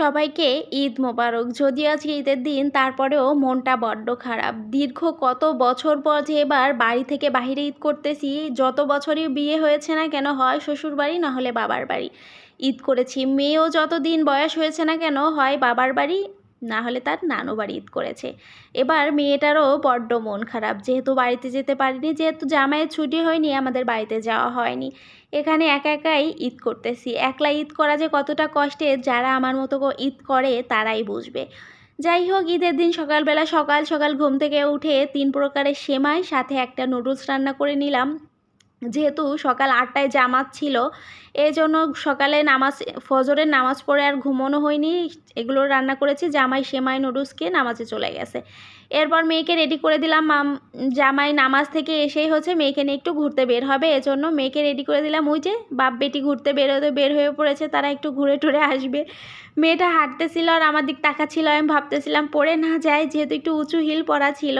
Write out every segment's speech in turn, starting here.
সবাইকে ঈদ মোবারক। যদি আজকে ঈদের দিন, তারপরেও মনটা বড্ড খারাপ। দীর্ঘ কত বছর পর যে এবার বাড়ি থেকে বাহিরে ঈদ করতেছি, যত বছরই বিয়ে হয়েছে না কেন, হয় শ্বশুর বাড়ি, না হলে বাবার বাড়ি। ঈদ করেছি। মেয়েও যত দিন বয়স হয়েছে না কেন, হয় বাবার বাড়ি না হলে তার নানু বাড়ি ঈদ করেছে। এবার মেয়েটারও বড্ড মন খারাপ। যেহেতু বাড়িতে যেতে পারিনি, যেহেতু জামাইয়ের ছুটি হয়নি, আমাদের বাড়িতে যাওয়া হয়নি। এখানে একা একাই ঈদ করতেছি। একলা ঈদ করা যে কতটা কষ্টের যারা আমার মতো ঈদ করে তারাই বুঝবে। যাই হোক, ঈদের দিন সকালবেলা সকাল সকাল ঘুম থেকে উঠে তিন প্রকারের সেমাই, সাথে একটা নুডলস রান্না করে নিলাম। যেহেতু সকাল আটটায় জামাত ছিল এই জন্য সকালে নামাজ, ফজরের নামাজ পড়ে আর ঘুমোনো হয়নি। এগুলো রান্না করেছি, জামাই সেমাই নুডলসকে নামাজে চলে গেছে। এরপর মেয়েকে রেডি করে দিলাম, মাম, জামাই নামাজ থেকে এসেই হচ্ছে মেয়েকে নিয়ে একটু ঘুরতে বের হবে। এজন্য মেয়েকে রেডি করে দিলাম, ওই যে বাপ বেটি ঘুরতে বেরোতে বের হয়ে পড়েছে, তারা একটু ঘুরে টুরে আসবে। মেয়েটা হাঁটতেছিল আর আমার দিক তাকাচ্ছিল আমি ভাবতেছিলাম পড়ে না যায়, যেহেতু একটু উঁচু হিল পরা ছিল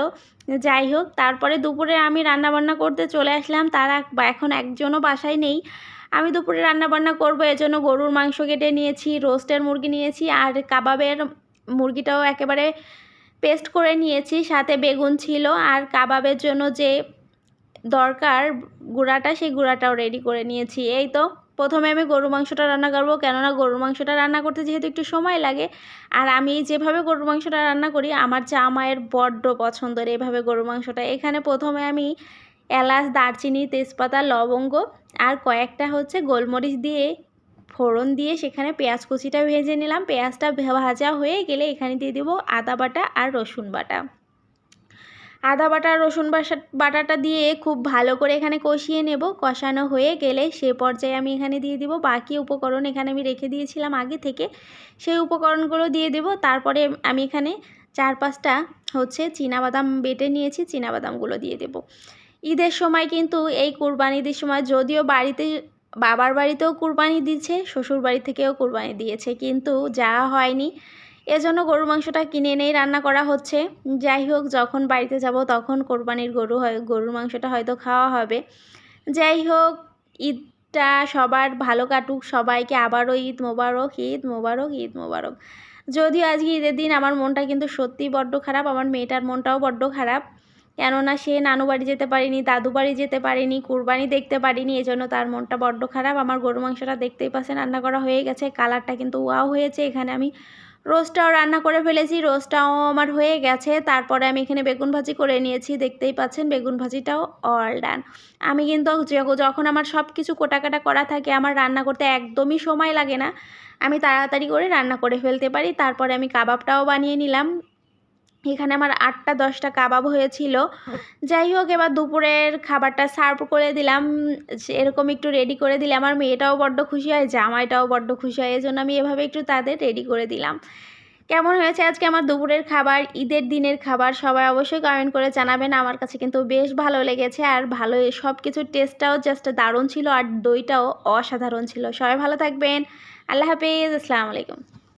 যাই হোক, তারপরে দুপুরে আমি রান্নাবান্না করতে চলে আসলাম। তারা এখন একজনও বাসায় নেই। আমি দুপুরে রান্নাবান্না করব, এজন্য গরুর মাংস কেটে নিয়েছি, রোস্টের মুরগি নিয়েছি, আর কাবাবের মুরগিটাও একেবারে পেস্ট করে নিয়েছি, সাথে বেগুন ছিল। আর কাবাবের জন্য যে দরকার গুঁড়াটা, সেই গুঁড়াটাও রেডি করে নিয়েছি। এই তো। প্রথমে আমি গরু মাংসটা রান্না করব, কেননা গরুর মাংসটা রান্না করতে যেহেতু একটু সময় লাগে। আর আমি যেভাবে গরুর মাংসটা রান্না করি, আমার জামাইয়ের বড্ড পছন্দের এভাবে গরুর মাংসটা। এখানে প্রথমে আমি এলাচ, দারচিনি, তেজপাতা, লবঙ্গ আর কয়েকটা হচ্ছে গোলমরিচ দিয়ে, ফোড়ন দিয়ে সেখানে পেঁয়াজ কুচিটা ভেজে নিলাম। পেঁয়াজটা ভাজা হয়ে গেলে এখানে দিয়ে দেবো আদা বাটা আর রসুন বাটা। আদা বাটা রসুন বাটাটা দিয়ে খুব ভালো করে এখানে কষিয়ে নেব। কষানো হয়ে গেলে সে পর্যায়ে আমি এখানে দিয়ে দিব। বাকি উপকরণ এখানে আমি রেখে দিয়েছিলাম আগে থেকে। সেই উপকরণগুলো দিয়ে দেব। তারপরে আমি এখানে চার পাঁচটা হচ্ছে বাদাম বেটে নিয়েছি। বাদামগুলো দিয়ে দেব। ঈদের সময় কিন্তু এই কুরবানি ঈদের সময় যদিও বাড়িতে বাবার বাড়িতেও কুরবানি দিচ্ছে শ্বশুর বাড়ি থেকেও কুরবানি দিয়েছে। কিন্তু যাওয়া হয়নি এজন্য গরুর মাংসটা কিনে এনেই রান্না করা হচ্ছে। যাই হোক, যখন বাড়িতে যাব তখন কোরবানির গরু হয়, গরুর মাংসটা হয়তো খাওয়া হবে। যাই হোক, ঈদটা সবার ভালো কাটুক, সবাইকে আবারও ঈদ মোবারক ঈদ মোবারক ঈদ মোবারক। যদিও আজকে ঈদের দিন আমার মনটা কিন্তু সত্যিই বড্ড খারাপ, আমার মেয়েটার মনটাও বড্ড খারাপ। কেননা সে নানু বাড়ি যেতে পারিনি, দাদু বাড়ি যেতে পারিনি, কুরবানি দেখতে পারিনি, এজন্য তার মনটা বড্ড খারাপ। আমার গরু মাংসটা দেখতেই পাচ্ছেন, রান্না করা হয়ে গেছে, কালারটা কিন্তু ওয়াও হয়েছে। এখানে আমি রোস্টটাও রান্না করে ফেলেছি, রোস্টটাও আমার হয়ে গেছে। তারপরে আমি এখানে বেগুন ভাজি করে নিয়েছি, দেখতেই পাচ্ছেন বেগুন ভাজিটাও অল ডান আমি কিন্তু যখন আমার সব কিছু কোটাকাটা করা থাকে, আমার রান্না করতে একদমই সময় লাগে না। আমি তাড়াতাড়ি করে রান্না করে ফেলতে পারি। তারপরে আমি কাবাবটাও বানিয়ে নিলাম। এখানে আমার আটটা, দশটা কাবাব হয়েছিল। যাই হোক, এবার দুপুরের খাবারটা সার্ভ করে দিলাম। এরকম একটু রেডি করে দিলে আমার মেয়েটাও বড্ড খুশি হয়, জামাইটাও বড্ড খুশি হয় এই জন্য আমি এভাবে একটু তাদের রেডি করে দিলাম। কেমন হয়েছে আজকে আমার দুপুরের খাবার, ঈদের দিনের খাবার, সবাই অবশ্যই কমেন্ট করে জানাবেন। আমার কাছে কিন্তু বেশ ভালো লেগেছে আর ভালো সব কিছুর টেস্টটাও জাস্ট দারুণ ছিল আর দইটাও অসাধারণ ছিল। সবাই ভালো থাকবেন। আল্লাহ হাফিজ, আসসালামু আলাইকুম।